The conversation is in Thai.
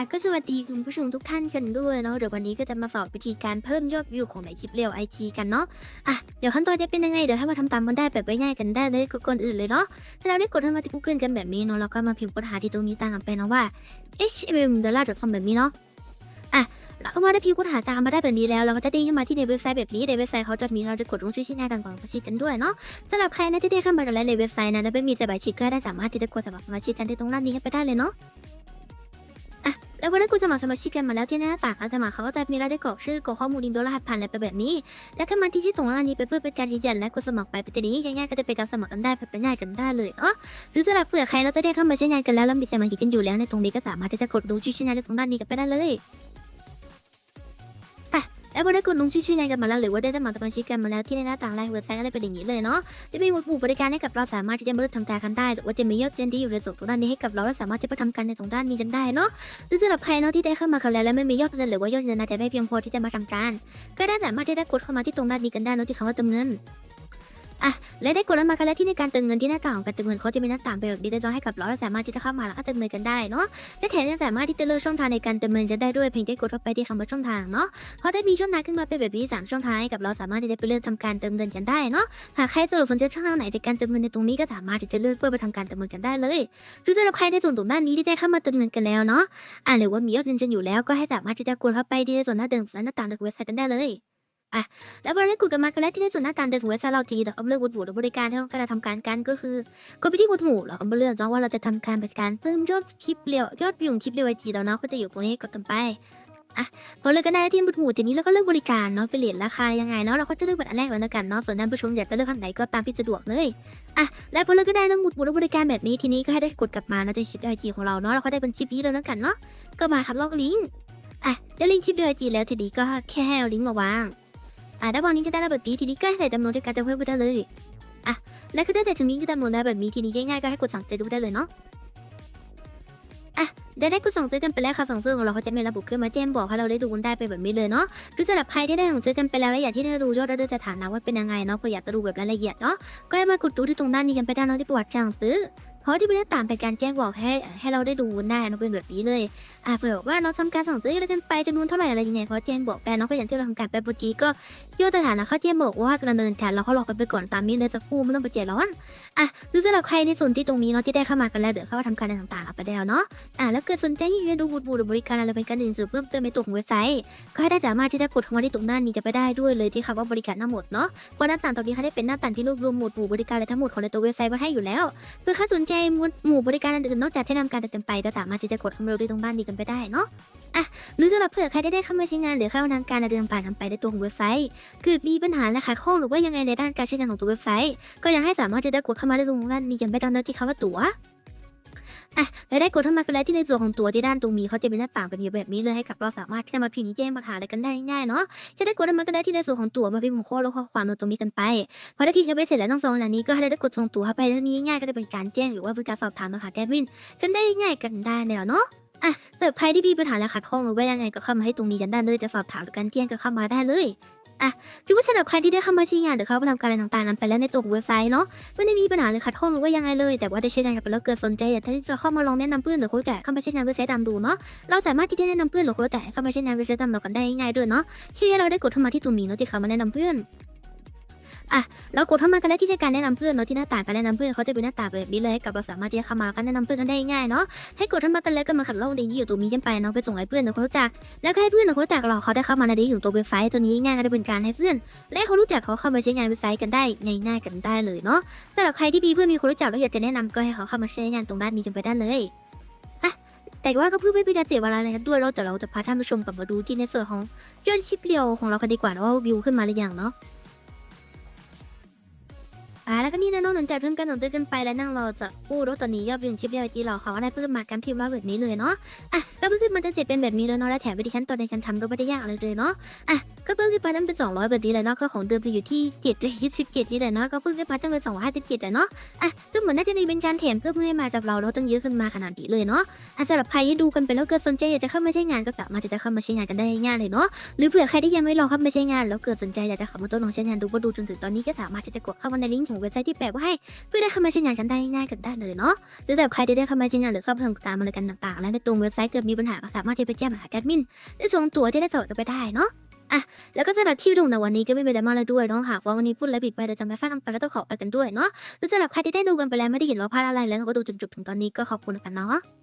อะก็สวัสดีคุณผู้ชมทุกท่านกันด้วยเนาะเดี๋ยววันนี้ก็จะมาสอนวิธีการเพิ่มยอดวิวของในคลิปเรียวไอจีกันเนาะอะเดี๋ยวขั้นตอนจะเป็นยังไงเดี๋ยวให้มาทำตามกันได้แบบง่ายๆกันได้เลยกดก่อนอื่นเลยเนาะถ้าเราได้กดเข้ามาที่ Google กันแบบนี้เนาะเราก็มาพิมพ์ค้นหาที่ตรงนี้ตามกันไปเนาะว่า hm d o l l a r com แบบนี้เนาะอะเราก็มาได้พิมพ์ค้นหาตามมาได้แบบนี้แล้วเราก็จะดิ้งขึ้นมาที่ในเว็บไซต์แบบนี้ในเว็บไซต์เขาจะมีเราจะกดลงชื่อชิ้นงากันก่อนมาชิกกันด้วยเนาะสำหรับใครนะที่ได้เข้ามาแลในเว็บไซต์นะแล้วไม่มีสมาชิกก็ได้สามารถที่จะกดสมัครสมาชิกกันที่ตรงด้านี้กันไปได้เลยเนาะ แล้ววันนั้นกูสมัครสมาชิกกันมาแล้วที่หน้าต่างการสมัครเขาก็จะมีรายได้กรอกชื่อกรอกข้อมูลอินโดรหัสผ่านอะไรไปแบบนี้ แล้วก็มาที่ชื่อตรงหน้านี้ไปเพื่อเป็นการยืนยันและกูสมัครไปเป็นนี้ง่ายๆก็จะเป็นการสมัครกันได้เป็นง่ายกันได้เลยเนาะหรือสำหรับเผื่อใครเราจะได้เข้ามาใช้งานกันแล้วแล้วมีสมาชิกกันอยู่แล้วในตรงนี้ก็สามารถที่จะกดดูชื่อชิ้นงานได้ตรงด้านนี้กันไปได้เลย แล้วพอได้กดลงชื่อชิ้นงานกันมาแล้วหรือว่าได้สมัครสมาชิกกันมาแล้วที่ในหน้าต่างไลน์เว็บไซต์ก็ได้เป็นอย่างนี้เลยเนาะจะมีหมวดหมู่บริการให้กับเราสามารถที่จะมาเลือกทำการกันได้หรือว่าจะมียอดเจนที่อยู่ในส่วนตรงด้านนี้ให้กับเราและสามารถที่จะทำการในตรงด้านนี้กันได้เนาะหรือสำหรับใครเนาะที่ได้เข้ามากันแล้วและไม่มียอดเงินหรือว่ายอดเงินนะแต่ไม่เพียงพอที่จะมาทำการ ก็ได้สามารถที่จะกดเข้ามาที่ตรงด้านนี้กันได้เนาะที่คำว่าเติมเงิน อะและได้กดเข้ามากันแล้วที่ในการเติมเงินที่หน้าต่างของการเติมเงินเขาจะมีหน้าต่างเป็นแบบดีไซน์ให้กับเราและสามารถที่จะเข้ามาแล้วก็เติมเงินกันได้เนาะและแถมยังสามารถที่จะเลือกช่องทางในการเติมเงินจะได้ด้วยเพียงแค่กดเข้าไปที่คำว่าช่องทางเนาะเขาได้มีช่องทางขึ้นมาเป็นแบบนี้สามช่องทางให้กับเราสามารถที่จะไปเลือกทำการเติมเงินกันได้เนาะหากใครสะดวกสนใจช่องทางไหนในการเติมเงินในตรงนี้ก็สามารถที่จะเลือกเพื่อไปทำการเติมเงินกันได้เลยหรือสำหรับใครในส่วนตรงด้านนี้ที่ได้เข้ามาเติมเงินกันแล้วเนาะอ่าหรือว่ามียอดเงินจะอยู่แล้วก็ให้สามารถที่จะกดเข้าไปที่ส่วนหน้าเดิมและหน้าต่างของเว็บไซต์กันได้เลย อะแล้วพอได้กดกันมากันแล้ที่ในส่วนหน้าต่างเดิมของเว็บไซต์เราทีเดี๋ยวเอาเลือกหมวดหมู่หรือบริการที่เราจะทำการกันก็คือกดไปที่หมวดหมู่แล้วเอามเลือกเนาะว่าเราจะทำการเป็นการเพิ่มยอดคลิปเรียวยอดวิวคลิปเรียวไอจีแล้วเนาะก็จะอยู่ตรงนี้กดกันไปอะพอเลือกกันได้ที่หมวดหมู่ทีนี้เราก็เลือกบริการเนาะไปเหรียญราคายังไงเนาะเราก็จะเลือกแบบอันแรกไว้แล้วกันเนาะส่วนท่านผู้ชมอยากจะเลือกอันไหนก็ตามที่สะดวกเลยอะแล้วพอเลือกก็ได้ทั้งหมวดหมู่และบริการแบบนี้ทีนี้ก็ให้ได้กดกลับมานะจะชิปไอจีของเราเนาะเราก็ได้เป็นชิปนี้แล้วแล้วกันเนาะก็มาครับลอกลิงก์อะได้ลิงก์ชิปไอจีแล้วทีนี้ก็แค่เอาลิงก์มาวาง อะด้านบนนี้จะได้ระเบิดปีทีนี้ก็ให้ใส่จำนวนด้วยการจะเพิ่มได้เลยอะแล้วก็ได้แต่ถึงนี้ก็จำนวนได้แบบนี้ทีนี้ง่ายๆก็ให้กดสั่งซื้อดูได้เลยเนาะอะได้ได้กดสั่งซื้อกันไปแล้วค่ะสั่งซื้อของเราเขาจะมีระบุขึ้นมาแจ้งบอกให้เราได้ดูกันได้ไปแบบนี้เลยเนาะคือสำหรับใครที่ได้สั่งซื้อกันไปแล้วอยากที่จะดูยอดและดูสถามนะว่าเป็นยังไงเนาะก็อยากจะดูแบบรายละเอียดเนาะก็ให้มากดดูที่ตรงด้านนี้กันไปได้เนาะที่ประวัติการสั่งซื้อ ราะที่เป็นหน้ต่างเป็นการแจ้งบอกให้ให้เราได้ดูกันได้เนาะเป็นแบบนี้เลยอะเผื่อว่าเราทำการสั่งซื้ออะไรกันไปจำนวนเท่าไหร่อะไรยังไงเขาะแจ้งบอกไปเนาะก็อย่างที่เราทำการไปเมื่อกี้ก็ยอดสถานะเขาแจ้งบอกว่าดำเนินการเราเขารอกันไปก่อนตามนี้เลยสักครู่ไม่ต้องไปเจร้อนอะหรือสำหรับใครในส่วนที่ตรงนี้เนาะที่ได้เข้ามากันแล้วเดี๋ยวเข้ามาทำการต่างๆไปแล้วเนาะอ่าแล้วเกิดสนใจอยากจะดูบูดบูดบริการอะไรเป็นการอื่นสื่อเพิ่มเติมในตัวของเว็บไซต์ก็ได้สามารถที่จะกดเข้ามาที่ตรงหน้านี้จะไปได้ด้วยเลยที่คำว่าบริการทั้งหมดเนาะเพราะหน้าต่างตรงนี้เขาได้เป็นหน้าต่างที่รวบรวมหมวดหมู่บริการอะไรทั้งหมดของในตัวเว็บไซต์ไว้ให้อยู่แล้วเพื่อใครสนใจหมวดหมู่บริการอื่นนอกจากที่นำการเต็มไปก็สามารถที่จะกดเข้ามาดูที่ตรงบ้านนี้กันไปได้เนาะอะหรือสำหรับเผื่อใครได้ได้เข้ามาใช้งานหรือเข้านำการเดินผ่านทำไปได้ตัวของเว็บไซต์ คือมีปัญหาและขาดข้องหรือว่ายังไงในด้านการใช้งานของตัวเว็บไซต์ ก็ยังให้สามารถจะได้กดเข้ามาได้ตรงด้านนี้กันไปตามที่คำว่าตั๋ว อะและได้กดเข้ามากันแล้วที่ในส่วนของตัวที่ด้านตรงนี้เขาจะเป็นหน้าต่างเป็นแบบนี้เลยให้กับเราสามารถที่จะมาพิมพ์แจ้งปัญหาอะไรกันได้ง่ายเนาะจะได้กดเข้ามากันได้ที่ในส่วนของตัวมาพิมพ์หัวข้อและข้อความตรงนี้กันไปพอได้คลิกเข้าไปเสร็จแล้วต้องส่งอันนี้ก็ให้ได้กดส่งตัวเข้าไปแล้วนี้ง่ายก็จะเป็นการแจ้งหรือว่าเป็นการสอบถามมาหาแอดมินกันได้ง่ายกันได้แล้วเนาะอะสำหรับใครที่มีปัญหาและขัดข้องหรือว่ายังไงก็เข้ามาให้ตรงนี้กันได้เลยจะสอบถามหรือการแจ้งก็เข้ามาได้เลย อะพี่ว่าสำหรับใครที่ได้เข้ามาใช้งานหรือเข้าไปทำการอะไรต่างๆนั้นไปแล้วในตัวของเว็บไซต์เนาะไม่ได้มีปัญหาเลยขัดข้องหรือว่ายังไงเลย แต่ว่าได้ใช้งานกันไปแล้วเกิดสนใจอยากที่จะเข้ามาลองแนะนำเพื่อนหรือโค้ชแต่เข้ามาใช้งานเว็บไซต์ตามดูเนาะเราสามารถที่จะแนะนำเพื่อนหรือโค้ชแต่เข้ามาใช้งานเว็บไซต์ตามเรากันได้ง่ายๆด้วยเนาะที่เราได้กดเข้ามาที่ตรงนี้เนาะที่เขามาแนะนำเพื่อน อะเรากดเข้ามากันได้ที่การแนะนำเพื่อนเนาะที่หน้าต่างการแนะนำเพื่อนเขาจะเป็นหน้าต่างแบบนี้เลยให้กับเราสามารถที่จะเข้ามากันแนะนำเพื่อนกันได้ง่ายเนาะให้กดเข้ามากันแล้วก็มาขัดลอกลิงก์ที่อยู่ตรงนี้กันไปเนาะไปส่งให้เพื่อนหรือคนรู้จักแล้วก็ให้เพื่อนหรือคนรู้จักเราเขาได้เข้ามาในลิงก์ขอตัวเว็บไซต์ตัวนี้ง่ายก็ได้เป็นการให้เพื่อน และเขารู้จักเขาเข้ามาใช้งานเว็บไซต์กันได้ง่ายๆกันได้เลยเนาะสำหรับใครที่มีเพื่อนมีคนรู้จักแล้วอยากจะแนะนำก็ให้เขาเข้ามาใช้งานตรงด้านนี้กันไปได้เลยอะแต่ว่าก็เพื่อไม่เป็นการเสียเวลาอะไรกันด้วยเราแต่เราจะพาท่านผู้ชมกลับมาดูที่ในส่วนของยอดชิปเรียวของเรากันดีกว่าว่าวิวขึ้นมาหรือยังเนาะ อ่าแล้วก็นี่นะน้องหนุนใจเพิ่มกันหนุนตื้อกันไปและนั่งรอจะกู้รถตอนนี้ยอดวิวชิปเรียวจีเราเขาก็ได้เพิ่มมากันพิมพ์ว่าแบบนี้เลยเนาะอะก็เพิ่มขึ้นมันจะเสร็จเป็นแบบนี้แล้วเนาะและแถมวิธีขั้นตอนในการทำก็ไม่ได้ยากอะไรเลยเนาะอะก็เพิ่มขึ้นไปตั้งเป็นสองร้อยแบบนี้เลยเนาะก็ของเดิมจะอยู่ที่เจ็ดเลยยี่สิบเจ็ดนี่แหละเนาะก็เพิ่มขึ้นมาตั้งเป็นสองร้อยห้าสิบเจ็ดเลยเนาะอะก็เหมือนน่าจะมีเป็นการแถมเพิ่มขึ้นมาจากเราแล้วตั้งเยอะขึ้นมาขนาดนี้เลยเนาะอะสำหรับใครที่ดูกันไปแล้วเกิดสนใจอยากจะเข้ามาใช้งานก็สามารถจะเข้ามาใช้งานกันได้ง่ายเลยเนาะหรือเผื่อใครที่ยังไม่ลองเข้ามาใช้งานแล้วเกิดสนใจอยากจะเข้ามาทดลองใช้งานดูว่าดูจนถึงตอนนี้ก็สามารถที่จะกดเข้ามาในลิงก์ของเว็บไซต์ที่แปะไว้ให้เพื่อได้เข้ามายืนยันกันได้ง่ายกันได้เลยเนาะหรือแบบใครที่ได้เข้ามายืนยันหรือสอบถามตามอะไรกันต่างๆ แล้วในตรงเว็บไซต์เกิดมีปัญหาก็สามารถที่ไปแจ้งหาแอดมินได้ส่งตัวที่ได้สอดกันไปได้เนาะอะแล้วก็สำหรับที่ดูในวันนี้ก็ไม่เป็นไรมากเลยด้วยเนาะหากว่าวันนี้พูดอะบิดไปเดี๋ยวจะไม่ฟังกันไปแล้วต้องขอไปกันด้วยเนาะหรือสำหรับใครที่ได้ดูกันไปแล้วไม่ได้เห็นว่าพลาดอะไรแล้วก็ดูจนจบถึงตอนนี้ก็ขอบคุณกันเนาะ